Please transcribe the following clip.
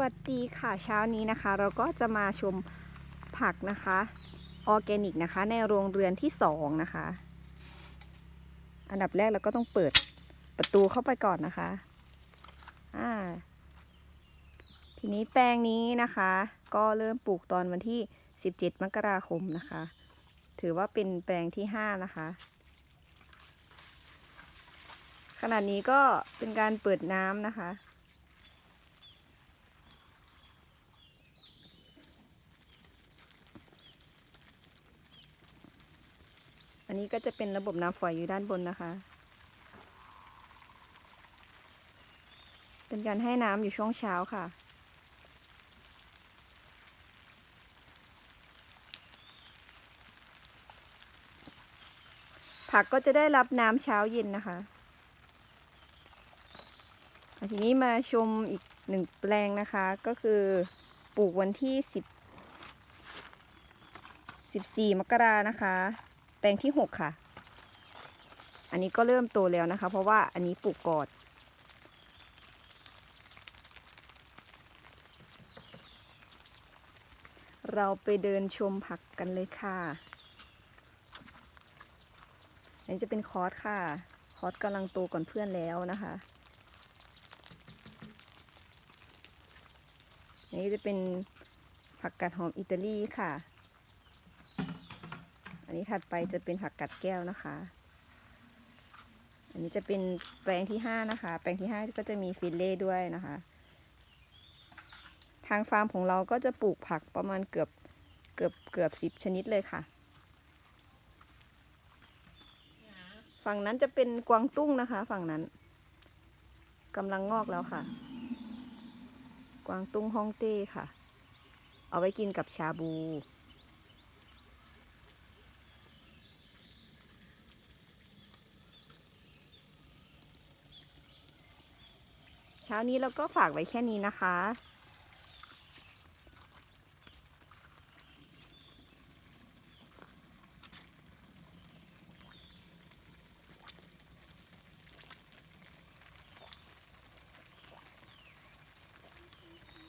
วัสดีค่ะเช้านี้นะคะ เราก็จะมาชมผักนะคะออร์แกนิกนะคะ ในโรงเรือนที่สองนะคะ อันดับแรกเราก็ต้องเปิดประตูเข้าไปก่อนนะคะอ่าทีนี้แปลงนี้นะคะ ก็เริ่มปลูกตอนวันที่ 17 มกราคมนะคะ ถือว่าเป็นแปลงที่ 5 นะคะ ขณะนี้ก็เป็นการเปิดน้ำนะคะ อันนี้ก็จะเป็นระบบน้ำฝอยอยู่ด้านบนนะคะ เป็นการให้น้ำอยู่ช่วงเช้าค่ะ ผักก็จะได้รับน้ำเช้าเย็นนะคะอะทีนี้มาชมอีกหนึ่งแปลงนะคะ ก็คือปลูกวันที่สิบสิบสี่มกรานะคะ แปลงที่หกค่ะ อันนี้ก็เริ่มโตแล้วนะคะ เพราะว่าอันนี้ปลูกกอนเราไปเดินชมผักกันเลยค่ะ อันนี้จะเป็นคอร์สค่ะ คอร์สกำลังโตก่อนเพื่อนแล้วนะคะอันนี้จะเป็นผักกาดหอมอิตาลีค่ะ นนี้ถัดไปจะเป็นผักกัดแก้วนะคะ อันนี้จะเป็นแปลงที่ห้านะคะ แปลงที่ห้าก็จะมีฟิลเล่ด้วยนะคะ ทางฟาร์มของเราก็จะปลูกผักประมาณเกือบเกือบเกือบสิบชนิดเลยค่ะ ฝั่งนั้นจะเป็นกวางตุ้งนะคะ ฝั่งนั้นกำลังงอกแล้วค่ะ กวางตุ้งฮ่องเต้ค่ะ เอาไว้กินกับชาบู เช้านี้เราก็ฝากไว้แค่นี้นะคะ